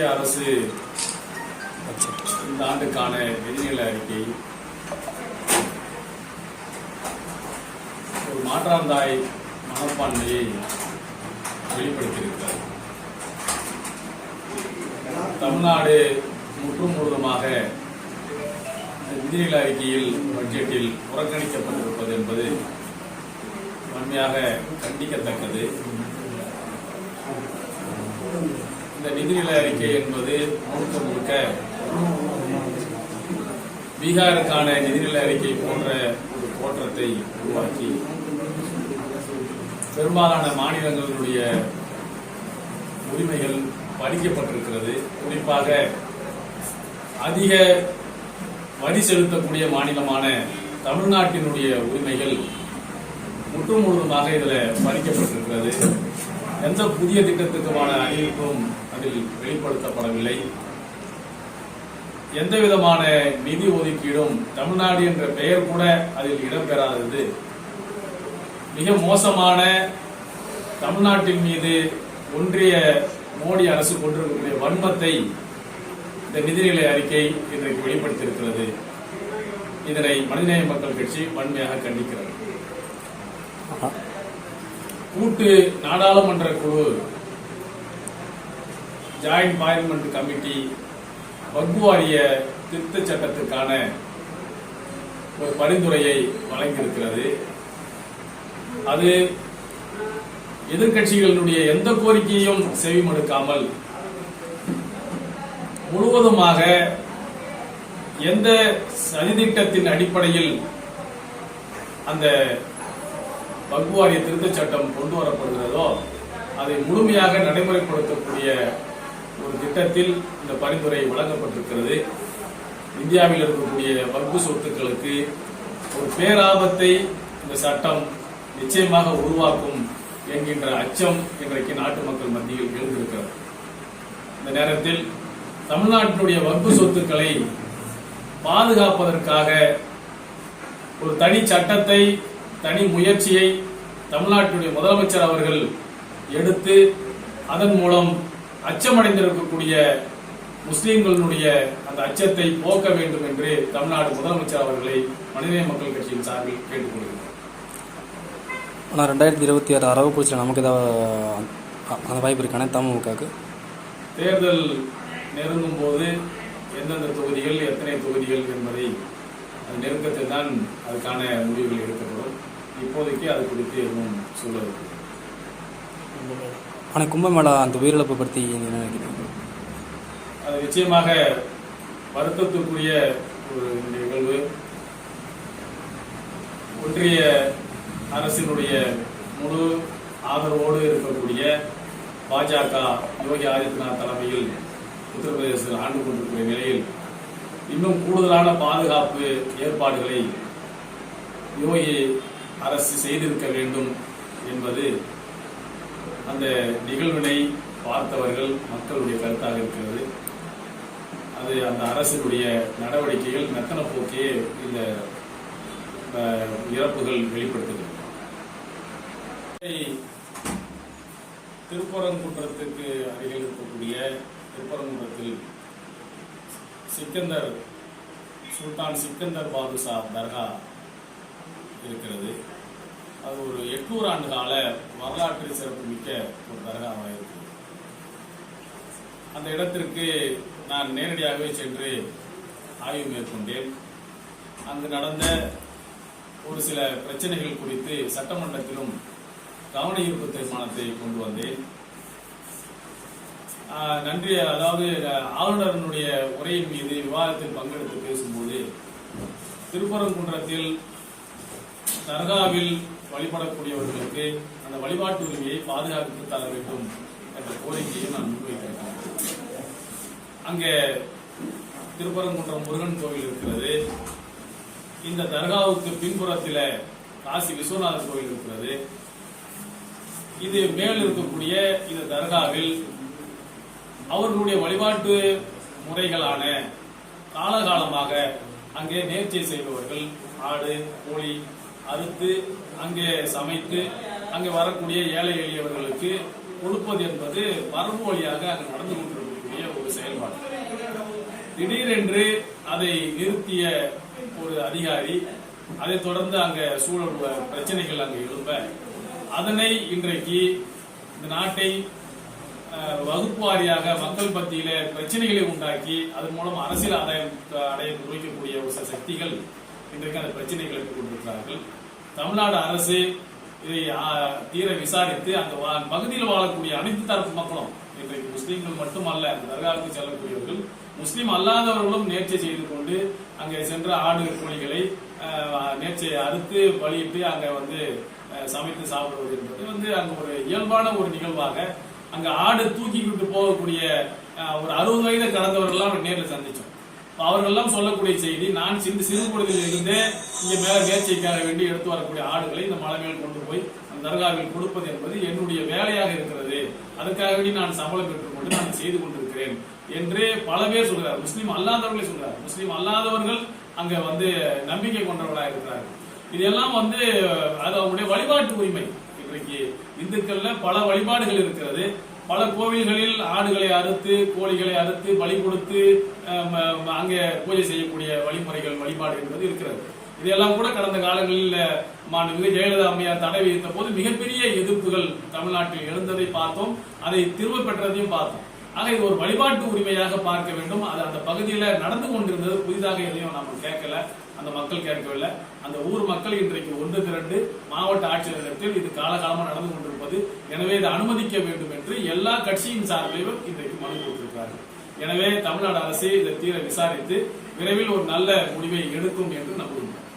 ஒன்றிய அரசு இந்த ஆண்டுக்கான நிதிநிலை அறிக்கை ஒரு மாற்றாந்தாய் மனப்பான்மையை வெளிப்படுத்தியிருக்கிறார் தமிழ்நாடு முற்றும் முழுதுமாக நிதிநிலை அறிக்கையில் பட்ஜெட்டில் புறக்கணிக்கப்பட்டிருப்பது என்பது வன்மையாக கண்டிக்கத்தக்கது. இந்த நிதிநிலை அறிக்கை என்பது முழுக்க முழுக்க பீகாருக்கான நிதிநிலை அறிக்கை போன்ற ஒரு தோற்றத்தை உருவாக்கி பெரும்பாலான மாநிலங்களுடைய உரிமைகள் பறிக்கப்பட்டிருக்கிறது. குறிப்பாக அதிக வரி செலுத்தக்கூடிய மாநிலமான தமிழ்நாட்டினுடைய உரிமைகள் முற்று முழுவதுமாக இதில் பறிக்கப்பட்டிருக்கிறது. எந்த புதிய திட்டத்துக்குமான அறிவிப்பும் அதில் வெளிப்படுத்தப்படவில்லை. எந்த விதமான நிதி ஒதுக்கீடும் தமிழ்நாடு என்ற பெயர் கூட அதில் இடம்பெறாதது. மிக மோசமான தமிழ்நாட்டின் மீது ஒன்றிய மோடி அரசு கொண்டிருக்கக்கூடிய வன்மத்தை இந்த நிதிநிலை அறிக்கை இன்றைக்கு வெளிப்படுத்தியிருக்கிறது. இதனை மனிதநேய மக்கள் கட்சி வன்மையாக கண்டிக்கிறது. கூட்டு நாடாளுமன்ற குழு ஜாயிண்ட் பார்லிமெண்ட் கமிட்டி வகுவாரிய திருத்த சட்டத்திற்கான ஒரு பரிந்துரையை வழங்கியிருக்கிறது. அது எதிர்க்கட்சிகளினுடைய எந்த கோரிக்கையும் செவிமடுக்காமல் முழுவதுமாக எந்த சதித்திட்டத்தின் அடிப்படையில் அந்த வகுவாரிய திருத்தச் சட்டம் கொண்டு வரப்படுகிறதோ அதை முழுமையாக நடைமுறைப்படுத்தக்கூடிய ஒரு திட்டத்தில் இந்த பரிந்துரை வழங்கப்பட்டிருக்கிறது. இந்தியாவில் இருக்கக்கூடிய வகுப்பு சொத்துக்களுக்கு ஒரு பேராபத்தை இந்த சட்டம் நிச்சயமாக உருவாக்கும் என்கின்ற அச்சம் இன்றைக்கு நாட்டு மக்கள் மத்தியில் எழுந்திருக்கிறது. இந்த நேரத்தில் தமிழ்நாட்டினுடைய வகுப்பு சொத்துக்களை பாதுகாப்பதற்காக ஒரு தனி சட்டத்தை தனி முயற்சியை தமிழ்நாட்டினுடைய முதலமைச்சர் அவர்கள் எடுத்து அதன் மூலம் அச்சமடைந்திருக்கக்கூடிய முஸ்லிம்களினுடைய அந்த அச்சத்தை போக்க வேண்டும் என்று தமிழ்நாடு முதலமைச்சர் அவர்களை மனிதநேய மக்கள் கட்சியின் சார்பில் கேட்டுக்கொள்கிறேன். ஆனால் ரெண்டாயிரத்தி இருபத்தி ஆறு அரவக்குறிச்சியில் நமக்கு ஏதாவது அந்த வாய்ப்பு இருக்கானே தமுகவுக்கு தேர்தல் நெருங்கும் போது எந்தெந்த தொகுதிகள் எத்தனை தொகுதிகள் என்பதை அது நெருக்கத்தில் தான் அதுக்கான முடிவுகள் எடுக்கப்படும். இப்போதைக்கு அது குறித்து எதுவும் சொல்வதற்கு ஆனால் கும்பமேளா அந்த உயிரிழப்பு பற்றி நினைக்கிறீங்க? அது நிச்சயமாக வருத்தத்துக்குரிய ஒரு நிகழ்வு. ஒன்றிய அரசினுடைய முழு ஆதரவோடு இருக்கக்கூடிய பாஜக யோகி ஆதித்யநாத் தலைமையில் உத்தரப்பிரதேசத்தில் ஆண்டு கொண்டிருக்கிற நிலையில் இன்னும் கூடுதலான பாதுகாப்பு ஏற்பாடுகளை யோகி அரசு செய்திருக்க வேண்டும் என்பது அந்த நிகழ்வினை பார்த்தவர்கள் மக்களுடைய கருத்தாக இருக்கிறது. அது அந்த அரசினுடைய நடவடிக்கைகள் மெத்தன போக்கையே இந்த இறப்புகள் வெளிப்படுத்துகிறது. திருப்பரங்குன்றத்துக்கு அருகில் இருக்கக்கூடிய திருப்பரங்குன்றத்தில் சிக்கந்தர் சுல்தான் சிக்கந்தர் பாதுஷா தர்கா இருக்கிறது. அது ஒரு எட்நூறு ஆண்டு கால வரலாற்று சிறப்புமிக்க ஒரு தர்காவாக இருக்கிறது. அந்த இடத்திற்கு நான் நேரடியாகவே சென்று ஆய்வு மேற்கொண்டேன். அங்கு நடந்த ஒரு சில பிரச்சனைகள் குறித்து சட்டமன்றத்திலும் கவன ஈர்ப்பு தீர்மானத்தை கொண்டு வந்தேன். ஆஹ் நன்றி. அதாவது ஆளுநரனுடைய உரையின் மீது விவாதத்தில் பங்கெடுத்து பேசும்போது திருப்பரங்குன்றத்தில் தர்காவில் வழிபடக்கூடியவர்களுக்கு அந்த வழிபாட்டு உரிமையை பாதுகாத்து தர வேண்டும் என்ற கோரிக்கையை நான் முன்வைக்கிறேன் அங்கே திருப்பரங்குன்றம் முருகன் கோவில் இருக்கிறது. இந்த தர்காவுக்கு பின்புறத்தில் காசி விஸ்வநாதர் கோவில் இருக்கிறது. இது மேல் இருக்கக்கூடிய இந்த தர்காவில் அவர்களுடைய வழிபாட்டு முறைகளான காலகாலமாக அங்கே நேர்ச்சை செய்பவர்கள் ஆடு கோழி அறுத்து அங்கே சமைத்து அங்கே வரக்கூடிய ஏழை எளியவர்களுக்கு கொடுப்பது என்பது மரபு வழியாக அங்கு நடந்து கொண்டிருக்கக்கூடிய ஒரு செயல்பாடு. திடீரென்று அதை நிறுத்திய ஒரு அதிகாரி அதைத் தொடர்ந்து அங்க சூழல் பிரச்சனைகள் அங்கு எழும்ப அதனை இன்றைக்கு இந்த நாட்டை வகுப்பு வாரியாக மக்கள் மத்தியில பிரச்சனைகளை உண்டாக்கி அதன் மூலம் அரசியல் ஆதாயம் அடைய முயற்சிக்கக்கூடிய ஒரு சில சக்திகள் இன்றைக்கு அந்த பிரச்சனைகளை கொண்டிருக்கிறார்கள். தமிழ்நாடு அரசு இதை தீர விசாரித்து அந்த வா- பகுதியில் வாழக்கூடிய அனைத்து தரப்பு மக்களும் இன்றைக்கு முஸ்லீம்கள் மட்டுமல்ல அந்த தர்காவுக்கு செல்லக்கூடியவர்கள் முஸ்லீம் அல்லாதவர்களும் நேர்ச்சை செய்து கொண்டு அங்கே சென்ற ஆடு கோழிகளை அஹ், நேர்ச்சையை அறுத்து பலியிட்டு அங்கே வந்து சமைத்து சாப்பிடுவது என்பது வந்து அங்க ஒரு இயல்பான ஒரு நிகழ்வாக அங்க ஆடு தூக்கிக்கிட்டு போகக்கூடிய ஒரு அறுபது வயதை கடந்தவர்கள்லாம் நேரில் சந்திச்சோம். அவர்களெல்லாம் சொல்லக்கூடிய செய்தி நான் சிறு சிறு பொழுதில் இருந்தே இங்கே மேல நேர்ச்சைக்காக வேண்டி எடுத்து வரக்கூடிய ஆடுகளை இந்த மலை மேல் கொண்டு போய் அந்த தர்காவில் கொடுப்பது என்பது என்னுடைய வேலையாக இருக்கிறது. அதுக்காக வேண்டி நான் சம்பளம் பெற்றுக்கொண்டு நான் செய்து கொண்டிருக்கிறேன் என்று பல பேர் சொல்கிறார். முஸ்லீம் அல்லாதவர்களே சொல்கிறார். முஸ்லீம் அல்லாதவர்கள் அங்கே வந்து நம்பிக்கை கொண்டவர்களாக இருக்கிறார்கள் இதெல்லாம் வந்து அது அவங்களுடைய வழிபாட்டு உரிமை. இன்றைக்கு இந்துக்கள்ல பல வழிபாடுகள் இருக்கிறது. பல கோவில்களில் ஆடுகளை அறுத்து கோழிகளை அறுத்து பலி கொடுத்து அங்கே பூஜை செய்யக்கூடிய வழிமுறைகள் வழிபாடு என்பது இருக்கிறது. இதெல்லாம் கூட கடந்த காலங்களில் மாண்புமிகு ஜெயலலிதா அம்மையார் தடை விதித்த போது மிகப்பெரிய எதிர்ப்புகள் தமிழ்நாட்டில் எழுந்ததை பார்த்தோம். அதை திரும்ப பெற்றதையும் பார்த்தோம். ஆக இது ஒரு வழிபாட்டு உரிமையாக பார்க்க வேண்டும். அது அந்த பகுதியில் நடந்து கொண்டிருந்தது புதிதாக எதையும் நம்ம கேட்கல. அந்த மக்கள் கேட்கவில்லை. அந்த ஊர் மக்கள் இன்றைக்கு ஒன்று திரண்டு மாவட்ட ஆட்சியரிடத்தில் இது காலகாலமாக நடந்து கொண்டிருப்பது. எனவே இதை அனுமதிக்க வேண்டும் என்று எல்லா கட்சியின் சார்பிலும் இன்றைக்கு மனு கொடுத்திருக்கிறார்கள். எனவே தமிழ்நாடு அரசு இதை தீர விசாரித்து விரைவில் ஒரு நல்ல முடிவை எடுக்கும் என்று நம்புகிறோம்